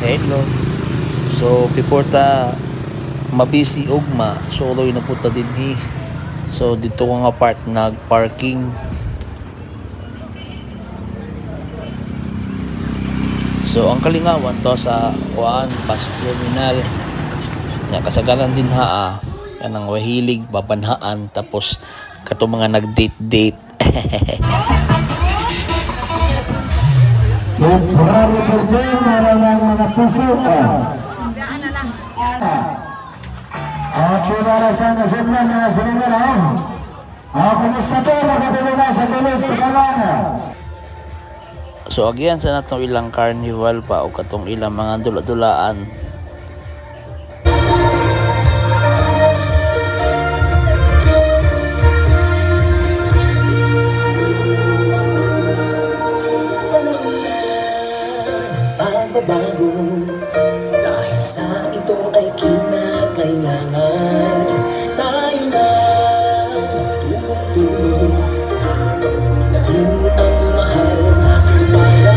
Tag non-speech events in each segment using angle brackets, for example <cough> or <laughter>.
Hello. So before ta mabisi ugma, so uloy na puta din hi. So dito ko nga part nag-parking. So ang kalingawan to sa kuan bus terminal. Nya kasagaran din ha ah. Kanang wahilig babanhaan tapos kato mga nag-date-date. Yung <laughs> marami po dyan, maraming mga puso. Pinarasan na sila mga sinimula. Ah, kumusta po mga Pilipinas sa Tulis, Kakalana? So again sa natong ilang carnival pa o katong ilang mga dula-dulaan. Pagbabago Dahil sa ito ay kinakailangan. Tayo na magtulong-tulong Ipapun na rin ang mahal na bayan.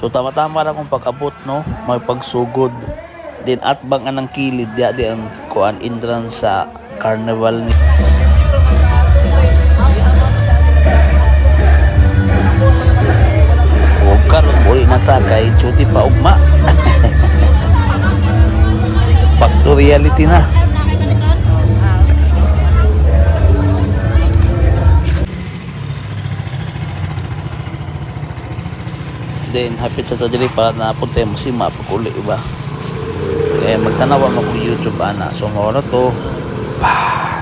So tama-tama ra kung pag-abot no, may pagsugod. Din at bang anang kilid dia di ang kuan entrance sa carnival ni reality na. Then hapit sa to diri para napunta mo si mapag uli iba. Kaya magtanawan mo kung YouTube ana. So mo to. Pa.